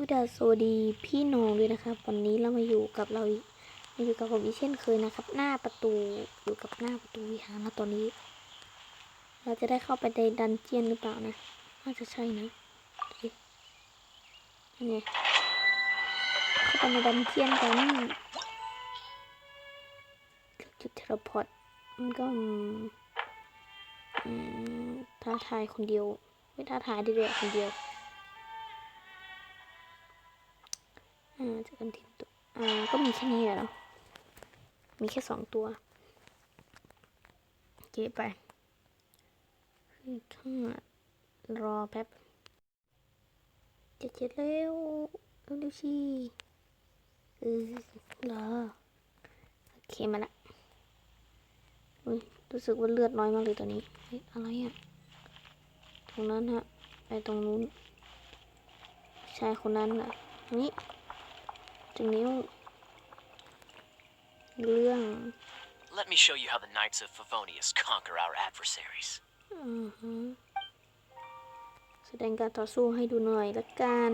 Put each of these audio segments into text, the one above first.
วัสดีสวัสดีพี่น้องด้วยนะครับ วันนี้เรามาอยู่กับเราอีกมาอยู่กับผมอีเช่นเคยนะครับ หน้าประตูอยู่กับหน้าประตูวิหารแล้วตอนนี้ เราจะได้เข้าไปในดันเจียนหรือเปล่านะน่าจะใช่นะนี่เข้าไปในดันเจียนกันจุดเทเลพอร์ตมันก็ท้าทายคนเดียว ไม่ท้าทายด้เลยคนเดียว อ่าจะกันทีมตัวอ่าก็มีแค่นี้เหรอมีแค่สองตัวเก็บไปคือข้างรอแป๊บจะเจ็ดเร็วเร็วๆชีเออรอโอเคมาละอุ้ยรู้สึกว่าเลือดน้อยมากเลยตอนนี้อะไรอะตรงนั้นฮะไปตรงนู้นชายคนนั้นอะนี่ ตรงนิ้วเรื่อง Let me show you how the Knights of Favonius conquer our adversaries. อือฮึแสดงการต่อสู้ให้ดูหน่อยละกัน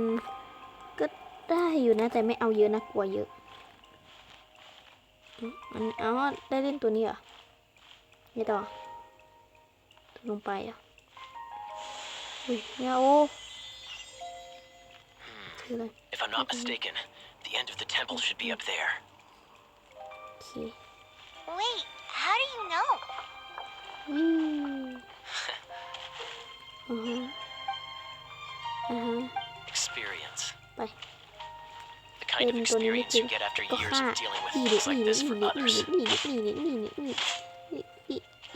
ก็ได้อยู่นะ แต่ไม่เอาเยอะนะกลัวเยอะอืมมันอ๋อได้เล่นตัวนี้เหรอไม่ต่อตัวลงไปอะอุ้ยเนี่ยโอ้คืออะไร If I'm not mistaken, The end of the temple should be up there. Okay. Wait, how do you know? Mm. uh-huh. Uh-huh. Experience. Bye. The kind of experience you get after years of dealing with things like this for others.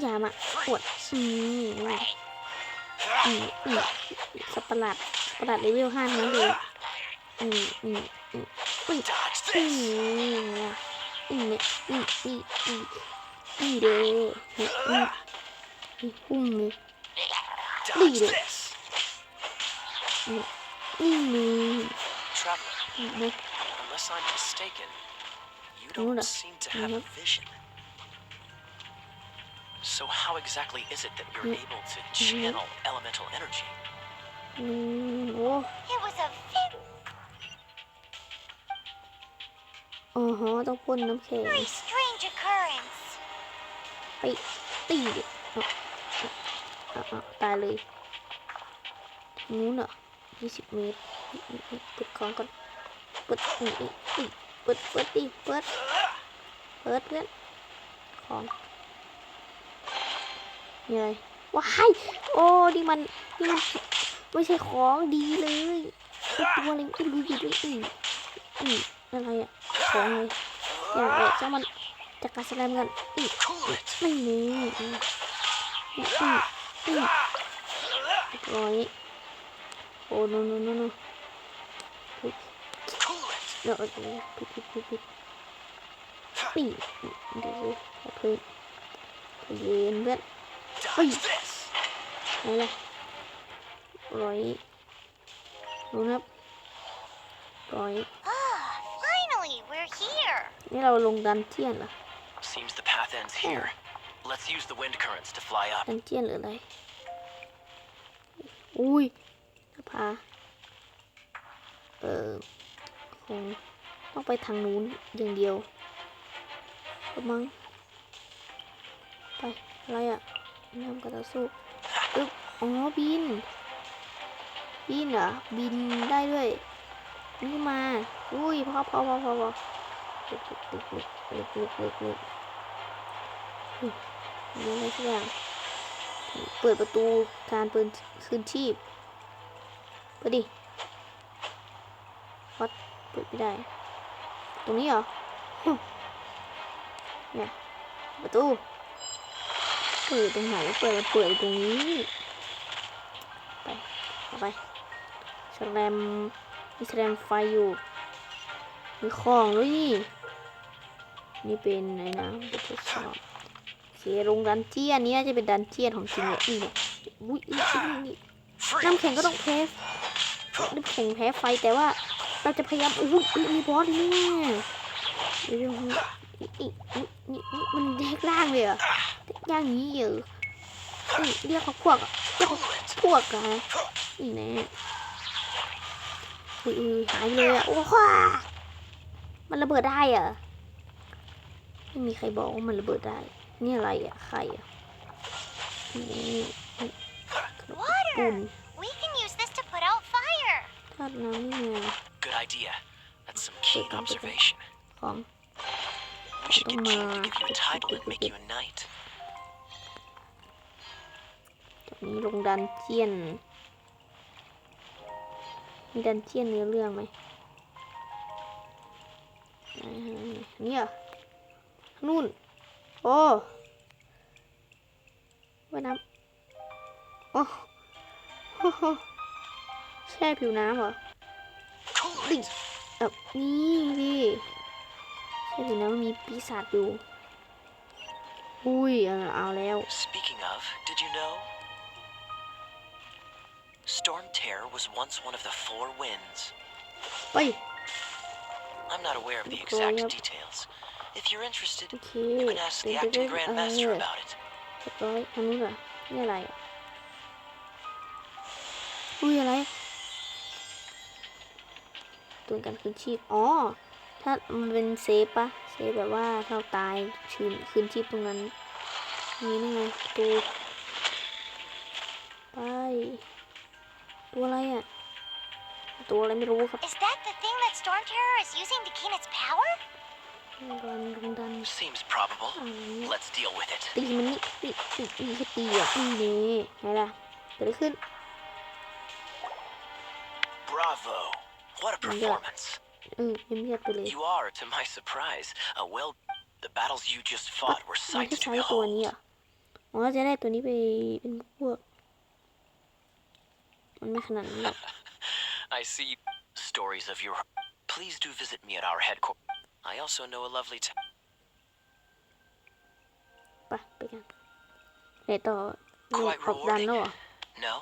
อย่ามาปวดอืมอืมอืมสับประหลาดประหลาดเลเวลห้านั้นเลยอืมอืมอืม don't this! Eat it. Traveler, unless I'm mistaken, you don't seem to have a vision. So how exactly is it that you're able to mm-hmm. channel elemental energy? Mm, oh. It was a fit อ๋อฮะต้องพ่นน้ำแข็ง very strange occurrence. ไปตีดิอะอะอะตายเลยทางนู้นเหรอยี่สิบเมตรอืมอืมอืมเปิดของก่อนเปิดอืมอืมอืมเปิดเปิดดิเปิดเปิดเพื่อนของมีอะไรว้ายโอ้นี่มันนี่มันไม่ใช่ของดีเลยไอ้ตัวอะไรก็รู้อยู่ด้วยอืมอืมอะไรอะ โงอย่างเอช่างมันจะกระสแลมกันอีกไม่มีอีกอีกอีร้อ้ยโอ้โนโนโนโนเดี๋ยวผิดผิดผิดผิดปีเดี๋ยวดูพื้นยืนเพื่อนอุ้ยนี่เลยร้อยดูนะครับร้อย นี่เราลงดันเจียนเหรอ Seems the path ends here. Let's use the wind currents to fly up. ดันเจียนหรืออะไร อุ้ยพาเออคงต้องไปทางนู้นอย่างเดียวก็มั้งไป อะไรอะน้ำกระต่อสู้อึ๊บอ๋อ บิน บินเหรอ บินได้ด้วย นี่มา อุ้ยพอพอพอพอพอ มีอะไรสักอย่างเปิดประตูการเปิดคืนชีพเปิดดิวัดเปิดไม่ได้ ตรงนี้เหรอฮึเนี่ย ประตู เปิดตรงไหนเปิดเปิดตรงนี้ ไปเอาไปแสแลมมีแสแลมไฟอยู่ มีของด้วยนี่ นี่เป็นไหนนะบททดสอบโอเคลงดันเจียนนี้น่าจะเป็นดันเจียนของจริงเลยนี่เนี่ยอุ้ยนี่น้ำแข็งก็ต้องแพ้น้ำแข็งแพ้ไฟแต่ว่าเราจะพยายามอุ้ยมีบอสนี่เดี๋ยวนี่นี่นี่นี่มันแยกล่างเลยเหรอย่างนี้เหรอนี่เรียกเขาพวกเรียกเขาพวกอะนี่แน่อุ้ยอุ้ยหายเลยอะโอ้ว้ามันระเบิดได้เหรอะ ไม่มีใครบอกว่ามันระเบิดได้ นี่อะไรอะ ไข่อะนี่ปุ่น We can use this to put out fire. ทอดน้ำนี่ไง Good idea. That's some keen observation. ของ We should get King to give you a title and make you a knight. จากนี้ลงดันเจียน มีดันเจียนเนื้อเรื่องไหมไหนไหนไหนเนี่ย นู่น โอ้ว่ายน้ำโอ้โหแช่ผิวน้ำเหรอ Cool. แบบนี่ดิแช่ผิวน้ำมันมีปีศาจอยู่ อุ้ยเอาเอาแล้ว Speaking of, did you know? Storm Terror was once one of the four winds. ไป I'm not aware of the Look exact going up. details. If you're interested, โอเค you can ask the เดิน acting ไปเรื่อย grandmaster เออ about it. เรียบร้อยอันนี้เหรอนี่อะไรอะอุ้ยอะไรตัวการคืนชีพ อ๋อ ถ้ามันเป็นเซฟปะเซฟแบบว่าถ้าเราตายคืนคืนชีพตรงนั้น นี่นั่นไงตัวไป ตัวอะไรอะ ตัวอะไรไม่รู้ครับ Is that the thing that Storm Terror is using to gain its power? ลงดันลงดัน Seems probable. อะไรเนี่ย Let's deal with it. ตีมันนี่นี่นี่นี่แค่ตีอ่ะนี่นี่ไงล่ะเกิดอะไรขึ้น Bravo. What a performance. เออเงียบๆไปเลย You are, to my surprise, a well. The battles you just fought were มัน sights จะ to ใช้ตัวนี้ behold. เหรอ่ะอ๋อจะได้ตัวนี้ไปเป็นพวก มันไม่ขนาดนั้นหรอก I see stories of your. Please do visit me at our headquarters. I also know a lovely town. ไปไปกันไหนต่อ Quite ออกดันแล้วเหรอ No?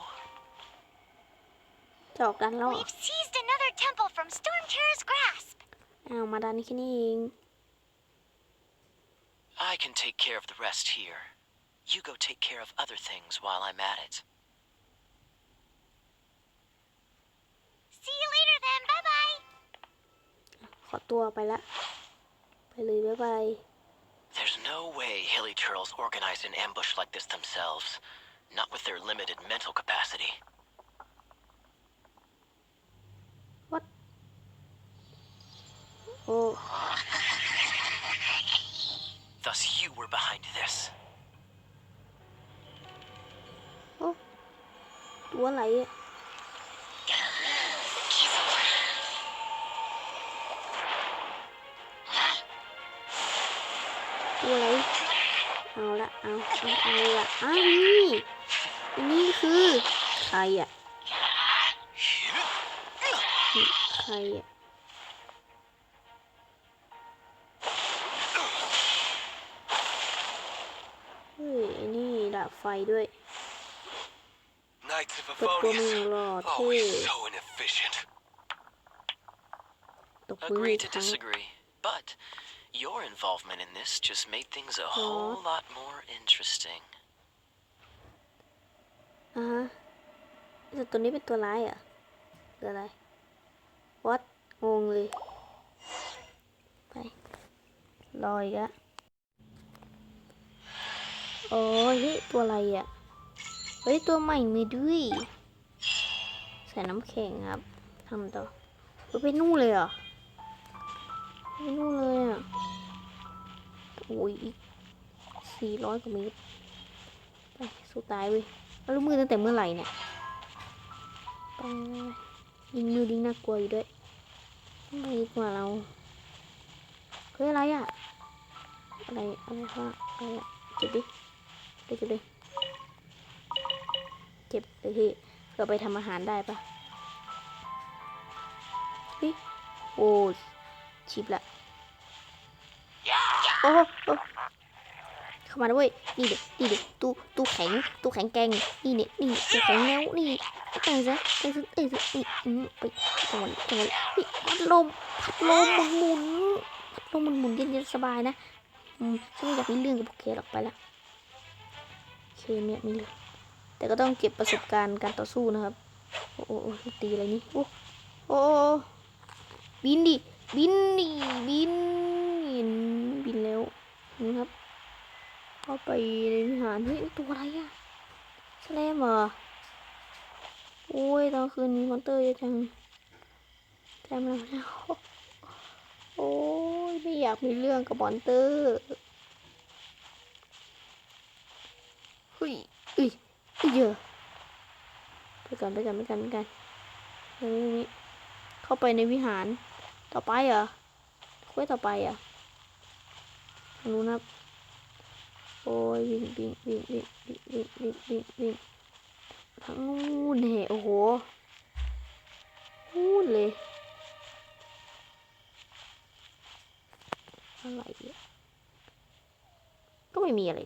จะออกดันแล้วเหรอ We've seized another temple from Storm Terror's grasp. อ้าวมาดันนี่แค่นี้เอง I can take care of the rest here. You go take care of other things while I'm at it. See you later then. Bye bye. ขอตัวไปละ ไปเลยบ๊ายบาย There's no way Hilly Turtles organized an ambush like this themselves. Not with their limited mental capacity. โอ้ Thus, you were behind this. โอ้ตัวอะไรอ่ะ ตัวอะไร เอาละ เอา เอาเอาละอ้าวนี่อันนี้คือ ใครอะนี่ใครอะเฮ้ยอันนี้ดาบไฟด้วย Knights of เปิดตัวมือ Avonius. หล่อเท่ Always so inefficient. ตกมือ Agree to ทั้ง disagree, but your involvement in this just made things a Aw. whole lot more interesting. อ่าฮะแต่ตัวนี้เป็นตัวร้ายเหรอะหรืออะไรวัดงงเลย ไปรออีกอะโอ้ยเฮ้ยตัวอะไรอะ เฮ้ย ตัวใหม่มีด้วย ใส่น้ำแข็งครับทำต่อเฮ้ยไปนู่นเลยเหรอ ไปนู่นเลยอะโอ้ยอีกสี่ร้อยกว่าเมตรไปสู้ตายเว้ยรู้มือตั้งแต่เมื่อไหร่เนี่ยไปยิงมือยิงน่ากลัวอยู่ด้วยไม่ดีกว่าเราเฮ้ยอะไรอะอะไรอะไรวะอะไรอะเก็บดิเก็บดิเก็บเลยพี่เราไปทำอาหารได้ปะเฮ้ยโอ้ชิบละ โอ้โหเข้ามาด้วยนี่เด็กนี่เด็กตู้ตู้แข็งตู้แข็งแกงนี่เนี่ยนี่ตู้แข็งแล้วนี่เอ้ยซะเอ้ยซะเอ้ยซะนี่อืมไปจังหวะนี้จังหวะนี้นี่พัดลมพัดลมหมุนหมุนพัดลมหมุนหมุนเย็นเย็นสบายนะอืมฉันไม่อยากมีเรื่องกับพวกแกหรอกไปละโอเคเนี่ยมีเลยแต่ก็ต้องเก็บประสบการณ์การต่อสู้นะครับ โอ้โหโอ้โหตีอะไรนี่โอ้โอ้บินดิบินดิบิน บินแล้วนะครับเข้าไปในวิหารเฮ้ยตัวอะไรอะแสลมเหรอโอ้ยตอนคืนนี้มอนเตอร์เยอะจังแจมแล้วนะโอ้ยไม่อยากมีเรื่องกับมอนเตอร์เฮ้ยเอ้ยเอ้ยเยอะไปกันไปกันไปกันไปกันเฮ้ยนี่เข้าไปในวิหารต่อไปเหรอควสต่อไปอะ ทางนู้นครับโอ้ยวิ่งวิ่งวิ่งวิ่งวิ่งวิ่งวิ่งวิ่งวิ่งทางนู้นแห่โอ้โหนู่นเลยอะไรอะก็ไม่มีอะไร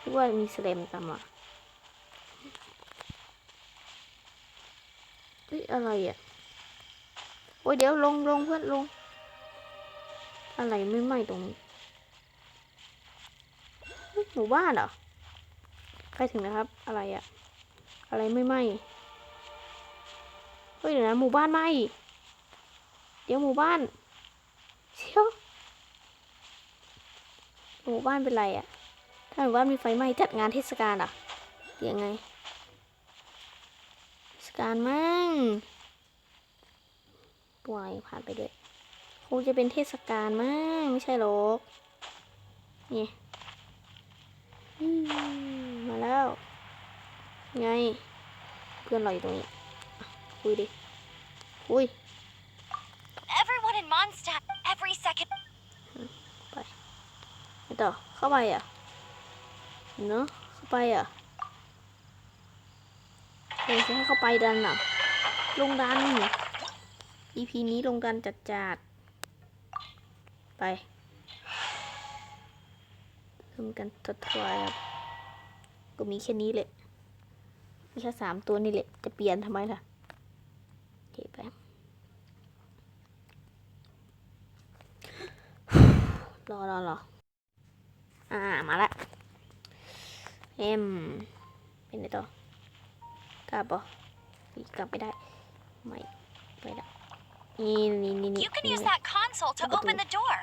คิดว่ามีสเลมตามมาเฮ้ยอะไรอะ โอ้ยเดี๋ยวลงลงเพื่อนลง อะไรไม่ไหม้ตรงนี้หมู่บ้านเหรอใกล้ถึงแล้วครับ อะไรอะอะไรไม่ไหม้เฮ้ยเดี๋ยวนะหมู่บ้านไหม้เดี๋ยวหมู่บ้านเชียวหมู่บ้านเป็นไรอะถ้าหมู่บ้านมีไฟไหม้จัดงานเทศกาลอะยังไงเทศกาลมั้งปล่อยผ่านไปด้วย คงจะเป็นเทศกาลมั้งไม่ใช่หรอกนี่อืมมาแล้ว ไง เพื่อนเราอยู่ตรงนี้อะคุยดิ คุย Everyone in Mondstadt, every second. ไปต่อเข้าไปอะเนอะเข้าไปอะเดี๋ยวจะให้เข้าไปดันอะลงดัน EP นี้ลงดันจัดจัดๆ ไปเริ่มกันทัดทายครับ ก็มีแค่นี้แหละ มีแค่สามตัวนี่แหละ จะเปลี่ยนทำไมล่ะโอเคไปรอรอรออ่า มาละเอ็มเป็นไงต่อกลับปะกลับไม่ได้ ไม่ ไปละ นี่นี่นี่นี่ You can นี่ use that console to open the door.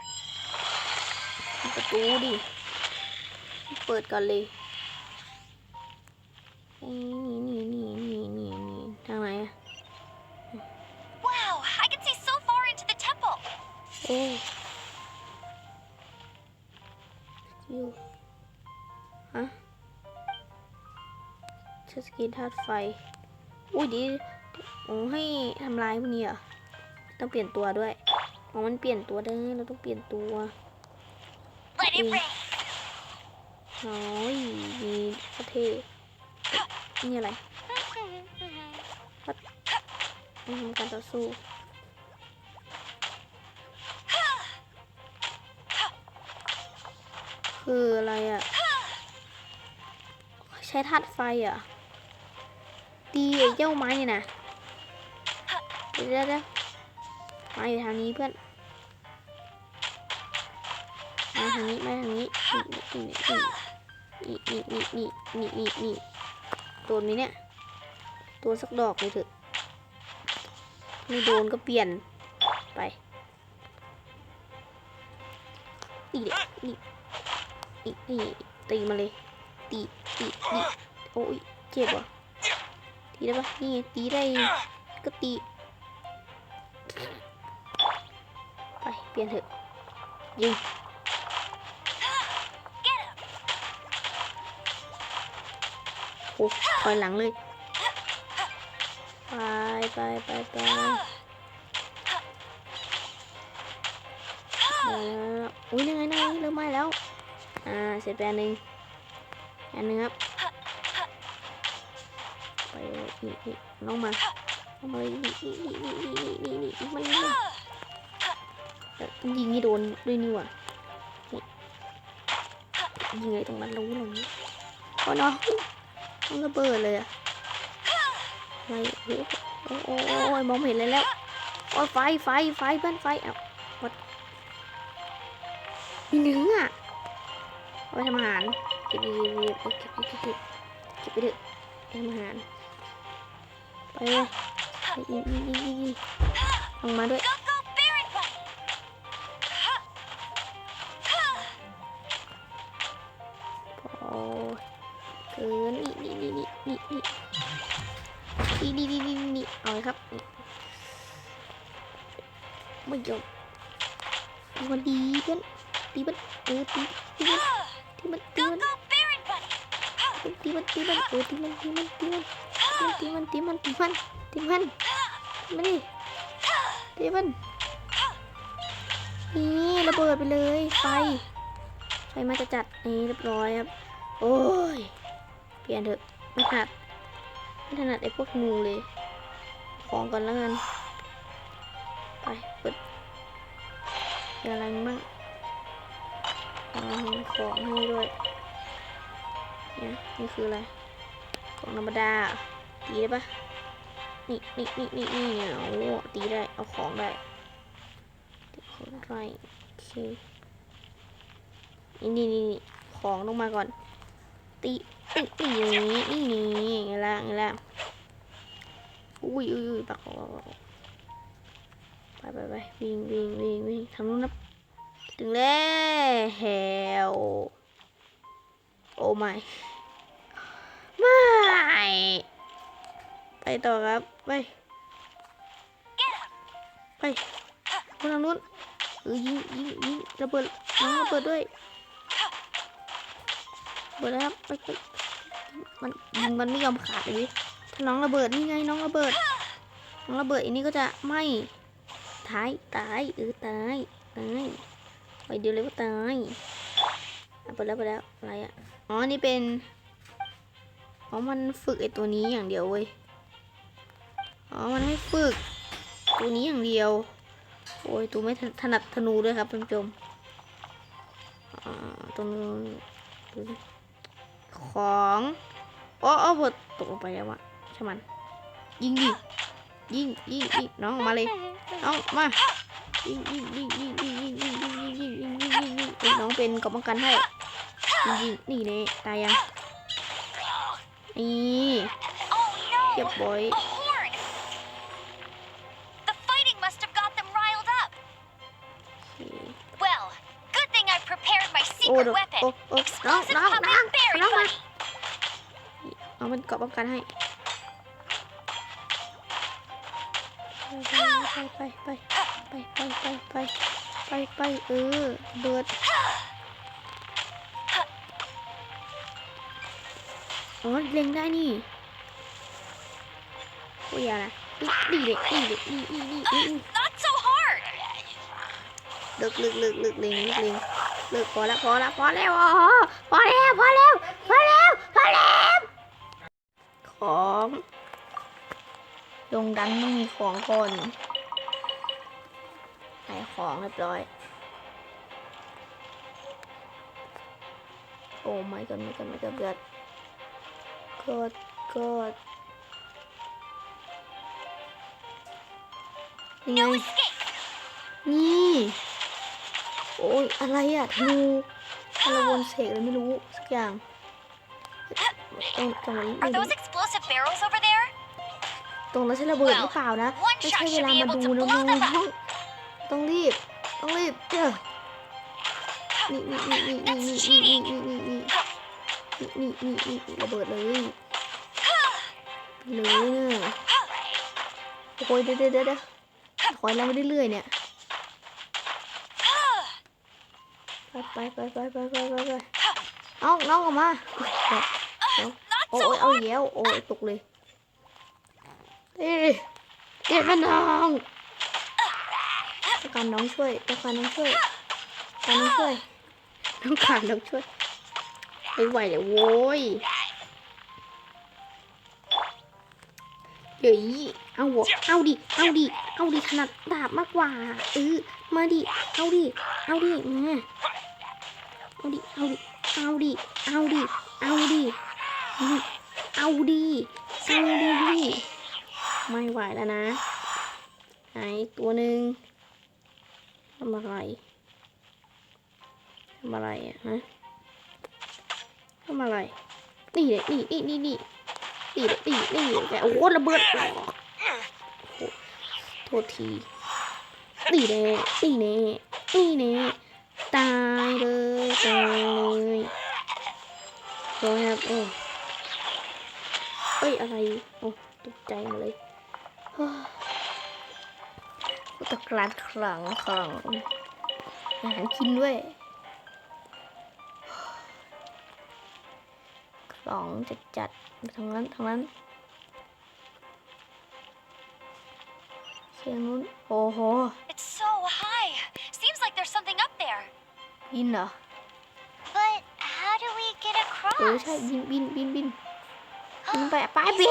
ประตูดิ เปิดก่อนเลย นี่นี่นี่นี่นี่นี่ทางไหนอะ Wow, I can see so far into the temple. โอ้ยูฮะเชสกีธาตุไฟ อุ้ยดีโอ้ให้ทำลายพวกนี้เหรอะ ต้องเปลี่ยนตัวด้วยอ๋อมันเปลี่ยนตัวได้เราต้องเปลี่ยนตัว Let it rain. โอ้ยมีประเทศนี่อะไรอืมการต่อสู้คืออะไรอะ ใช้ธาตุไฟอะตีไอ้เจ้าไม้เนี่ยนะเดี๋ยวเดี๋ยวเดี๋ยว มาอยู่ทางนี้เพื่อน มาทางนี้ มาทางนี้ นี่นี่นี่นี่นี่นี่นี่นี่โดนไหมเนี่ย โดนสักดอกเลยเถอะ ไม่โดนก็เปลี่ยน ไป นี่เด็กนี่นี่นี่ตีมาเลย ตีตีตีโอ้ย เจ็บว่ะตีได้ปะนี่ตีได้ ก็ตี ลี่ยนเถอะยิงโอ้ถอยหลังเลย ไปไปไปไปมาแล้วอุ้ยยังไงยังไงเริ่มไหม้แล้ว อ่า เสร็จไปอันหนึ่งอันหนึ่งครับ ไปนี่นี่น้องมาน้องมาเลยนี่นี่นี่นี่นี่นี่นี่มันมันเอ่อ ยิงให้โดนด้วยนี่ว่ะยิงไอ้ตรงนั้นรู้เลยโอ้เนาะต้องระเบิดเลยอะไม่โอ้โอ้โมองเห็นเลยแล้วโอ้ไฟไฟไฟเพื่อนไฟเอ้าวัดมีเนื้อโอ้ทำอาหารเก็บเก็บเก็บเก็เก็บเก็เก็บไปดึกทำอาหารไปเลยยิงยิงยิงยิงลงมาด้วย เกินนี่นี่นี่นี่นี่นี่นี่นี่นี่นี่นี่เอาเลยครับไม่ยอมตีมันดีเพื่อนตีมันเออตีตีมันตีมันตีมันตีมันตีมันเออตีมันตีมันตีมันตีมันตีมันตีมันตีมันตีมันดิตีมันนี่ระเบิดไปเลยไฟไฟมาจะจัดนี่เรียบร้อยครับ โอ้ย เปลี่ยนเถอะไม่ถนัดไม่ถนัดไอ้พวกงูเลย ของก่อนแล้วกัน ไปเปิดเจอะไรบ้างเอาของให้ด้วยเนี่ยนี่คืออะไร ของธรรมดา ตีได้ปะนี่นี่นี่นี่นี่เนี่ยโอ้ตีได้ เอาของได้ตีของได้โอเคนี่นี่นี่นี่ของลงมาก่อน ตีตีตีอย่างนี้นี่นี่ไงล่ะไงล่ะอุ้ยอุ้ยอุ้ยปักปักปักปักไปไปไปวิ่งวิ่งวิ่งวิ่งทางนู้นนะถึงแล้วแฮวโอ้ไม่ไม่ไปต่อครับไปไปทางนู้นเออยิงยิงยิงระเบิดน้องระเบิดด้วย เบิดแล้วไปไปมันมันไม่ยอมขาดเลยถ้าน้องระเบิดนี่ไงน้องระเบิด น้องระเบิดอันนี้ก็จะไม่ตายตายเออตายตายไปเดียวเลยว่าตายอะไปแล้วไปแล้วอะไรอะอ๋อนี่เป็นอ๋อมันฝึกไอตัวนี้อย่างเดียวเว้ยอ๋อมันให้ฝึก ตัวนี้อย่างเดียว โอ้ยตัวไม่ถนัดธนูด้วยครับท่านผู้ชมอ่าตรงนู้นดูดิ ของโอ้โอ้บดตกลงไปแล้วอะใช่างมัน ยิงดิยิงยิงยิงน้องออกมาเลยน้องมายิงยิงยิงยิงยิงยิงยิงยิงยิงยิงยิงยิงยิงยิงเอ้ยน้องเป็นกอบป้องกันให้ยิงยิงนี่เน่ตายยังนี่ Oh เรียบ no! ร้อย A horde! The fighting must have got them riled up. โอเค Well, good thing I prepared my โอ้ secret เดี๋ยว weapon. โอ้โอ้น้อง Explosive น้องน้อง puppet Baron น้องมา Bunny. เอามันเกาะป้องกันให้ ไปไปไปไปไปไปไปไปเออเบิดอ๋อเล็งได้นี่โอ้ยอย่านะนี่นี่เด็กนี่เด็กนี่นี่นี่นี่นี่ Not so hard. เลิกเลิกเลิกเลิกเล็งเลิกเล็ง เลิกพอละพอละพอแล้วอ๋อพอแล้วพอแล้วพอแล้วพอแล้วของลงดันต้องมีของก่อนใส่ของเรียบร้อยโอ้ไม่กันไม่กันไม่กันเกิดเกิดเกิดยังไง No escape. นี่ โอ้ยอะไรอะธนูอะไรวนเสกเลยไม่รู้สักอย่างตรงตรงนี้ Are those explosive barrels over there? ตรงนั้นใช่ระเบิดหรือเปล่านะ One ไม่ shot ใช่เว should ลา be มา able ดู to นะ blow มึง them ต้อง up. ต้องรีบต้องรีบเจ้านี่นี่นี่นี่นี่นี่นี่นี่นี่นี่นี่นี่นี่นี่ระเบิดเลยเลยเนี่ยโอ้ยเดี๋ยวเดี๋ยวเดี๋ยวถอยเราไม่ได้เรื่อยเนี่ย ไปไปไปไปไปไปไปเอาน้องออกมาโอ้ยเอา hard. แย้วโอ้ยตกเลยเอ้ยเจ็บมันน้องต้องการน้องช่วยต้องการน้องช่วยต้องการน้องช่วยต้องการน้องช่วยไม่ไหวเลยโว้ยเดี๋ยวเอาหัวเอาดิ เอาดิ เอาดิถนัดดาบมากกว่าเออมาดิ เอาดิ เอาดิมา เอาดิเอาดิเอาดิเอาดิเอาดิอืมเอาดิเอาดิไม่ไหวแล้วนะหายตัวหนึ่งทำอะไรทำอะไรอะฮะทำอะไรนี่เลยนี่นี่นี่นี่นี่เลยนี่นี่แกโอ้โหระเบิดโอ้โหโทษทีนี่แน่นี่แน่นี่แน่ ตายเลยตายเลยโดนครับโอ้เอ้ยอะไรโอ้ตกใจมดเลยตะกร้านขลังขลังอาหารกินด้วยขลังจัดจัดทางนั้นทางนั้นเสียงนู้นโอ้โห Ina. But how do we get across? Ừ, sao bin bin bin bin. Bin vậy phải bin.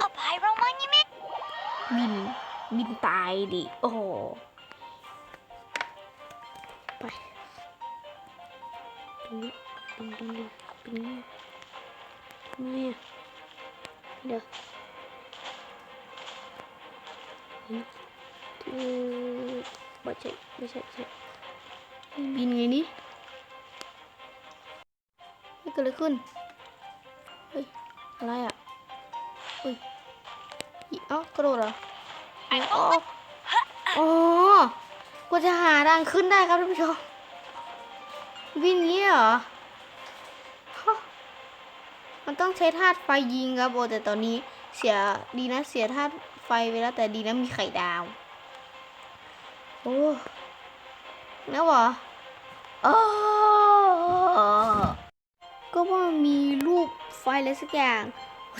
A pyro monument? Bin bin tài đi. Oh. Bye. Bin bin bin bin. Nè. Được. Bỏ chạy, bỏ chạy, chạy. นี้ตรงตรงนี้ตรงนี้ตรงนี้เดี๋ยวนี่คือไม่ใช่ไม่ใช่ไม่ใช่บินไงนี่เฮ้ยเกิดอะไรขึ้น เฮ้ย อะไรอะเฮ้ยอีเอ้ากระโดดเหรอ I อ๋อ won't อ๋อกว่าจะหาทางขึ้นได้ครับท่านผู้ชมวิ่งอย่างนี้เหรอฮะมันต้องใช้ธาตุไฟยิงครับโอแต่ตอนนี้เสียดีนะเสียธาตุไฟไปแล้วแต่ดีนะมีไข่ดาว โอ้ แล้วเหรออ๋อก็ว่ามีรูปไฟอะไรสักอย่าง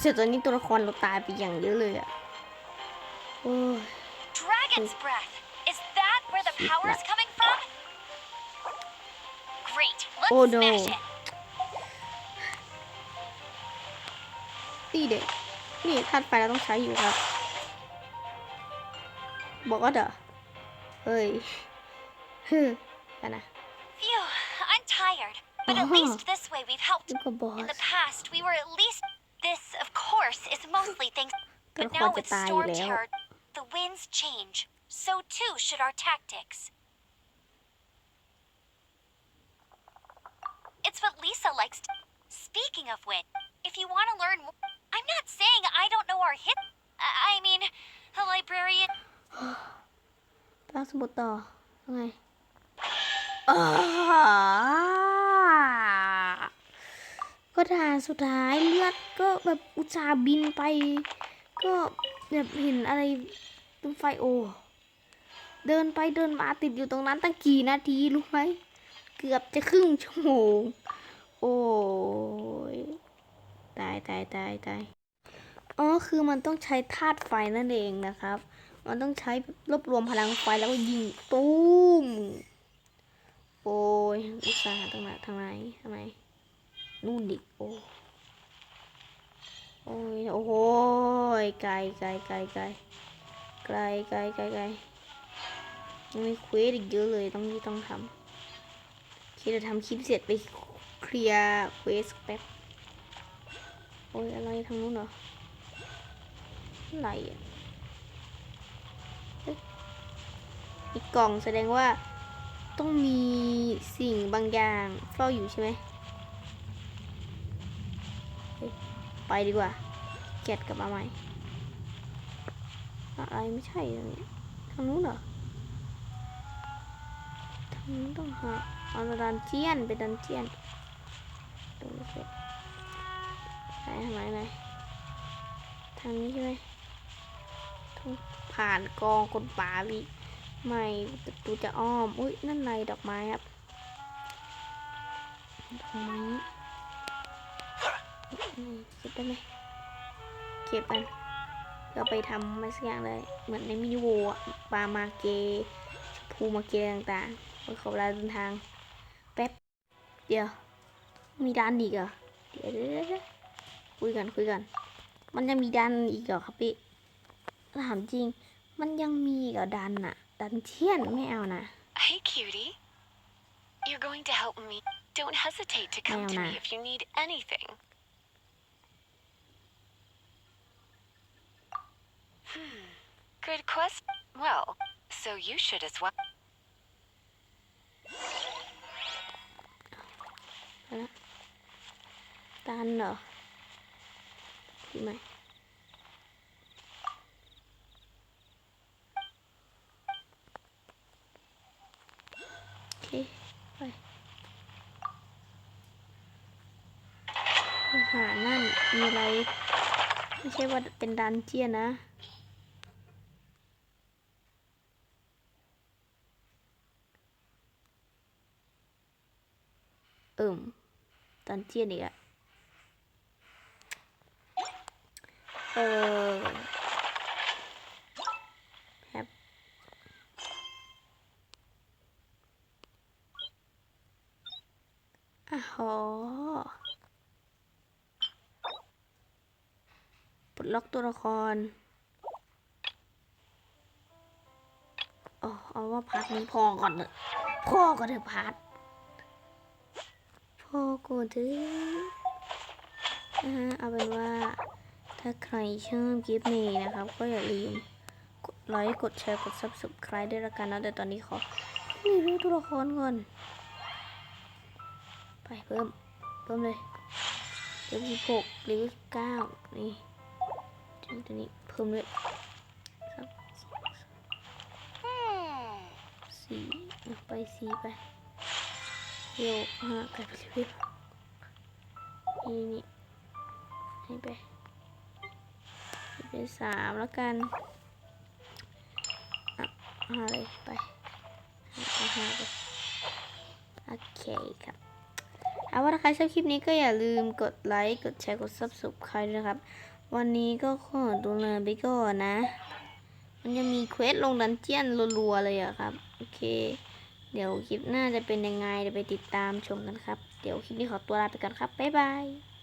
แต่ตอนนี้ตัวละครเราตายไปอย่างเยอะเลยอะโอ้ย Dragon's breath. Is that where the power is coming from? Great. Let's Oh, no. smash it. นี่เด็กนี่ธาตุไฟเราต้องใช้อยู่ครับ บอกว่าเด้อเฮ้ย ฮึกันนะ Phew, I'm tired. But at Uh-huh. least this way we've helped. นี่ก็บอ In ส the past, we were at least. This, of course, is mostly thanks. ตัว But ละคร now จะ with ตายอยู่ Storm แล้ว Terror, the winds change. So too should our tactics. It's what Lisa likes to. Speaking of wind, if you want to learn more, I'm not saying I don't know our hit. I I mean, the librarian. ตั้งสมุดต่อยังไงอ่า ก็ทานสุดท้ายเลือดก็แบบอุตส่าห์บินไป ก็แบบเห็นอะไรเป็นไฟโอ เดินไปเดินมาติดอยู่ตรงนั้นตั้งกี่นาทีรู้ไหม เกือบจะครึ่งชั่วโมง โอ้ยตายตายตายตายอ๋อคือมันต้องใช้ธาตุไฟนั่นเองนะครับ มันต้องใช้รวบรวมพลังไฟแล้วก็ยิงตูม โอ้ยอุตส่าห์ทางไหนทางไหนทางไหนนู่นดิโอ้โอ้ยโอ้โหยไกลไกลไกลไกลไกลไกลไกลไกลยังมีเควสอีกเยอะเลยต้องที่ต้องทำคิดจะทำคลิปเสร็จไปเคลียร์เควสแป๊บโอ้ยอะไรทางนู้นเหรออะไรอะอีกกล่องแสดงว่า ต้องมีสิ่งบางอย่างเฝ้าอยู่ใช่ไหม ไปดีกว่า เก็ตกลับมาใหม่ อะไรไม่ใช่ตรงนี้ทางนู้นเหรอ ทางนู้นต้องหาเอาดันเจียนไปดันเจียนตรงนี้ไหนทางไหนไหนทางนี้ใช่ไหมต้องผ่านกองคนป่าวิ ไม่ตูจะอ้อม อุ้ยนั่นในดอกไม้ครับดอกไม้นี่เก็บได้ไหมเก็บกันเราไปทำอะไรสักอย่างเลย เหมือนในมินิโวอะปลามาเกชมพูมาเกต่างๆเพื่อขอเวลาเดินทาง แป๊บ เดี๋ยว มีดันอีกเหรอ เดี๋ยวเดี๋ยวคุยกันคุยกัน มันจะมีดันอีกเหรอครับพี่ถามจริง มันยังมีอีกเหรอดันอะ ดันเทียนไม่เอานะ Hey, cutie. You're going to help me. Don't hesitate to come to Leona. me if you need anything. Hmm. Good question. Well, so you should as well. ดันเหรอพี่ไหม หานั่น มีอะไร ไม่ใช่ว่าเป็นดันเจียนนะเอิ่มดันเจียนอีกอะเออแฮปอะหอ ลดล็อกตัวละครอ๋อเอาว่าพักนี้พอก่อนเถอะพอก่อนเถอะพัดพอก่อนเถอะนะฮะเอาเป็นว่าถ้าใครชอบคลิปนี้นะครับ ก็อย่าลืมกดไลค์กดแชร์กด subscribe ด้วยละกันนะแต่ตอนนี้ขอรีวิวตัวละครก่อน ไปเพิ่ม เพิ่มเลยเลเวลสิบหกเลเวลสิบเก้านี่ ตัวตัวนี้เพิ่มเลยสัก Hmm. สี่ไปสี่ไปเร็วห้ากลายเป็นเลเวนี่นี่ให้ไปเป็นสามแล้วกันอะห้าเลยไปห้าห้าไปโอเคครับเอาว่าถ้าใครชอบคลิปนี้ก็อย่าลืมกดไลค์ กดแชร์ กด subscribe ด้วยนะครับ วันนี้ก็ขอตัวลาไปก่อนนะ มันจะมีเควสลงดันเจียนรัวๆเลยอะครับ โอเค เดี๋ยวคลิปหน้าจะเป็นยังไงเดี๋ยวไปติดตามชมกันครับ เดี๋ยวคลิปนี้ขอตัวลาไปก่อนครับ บ๊ายบาย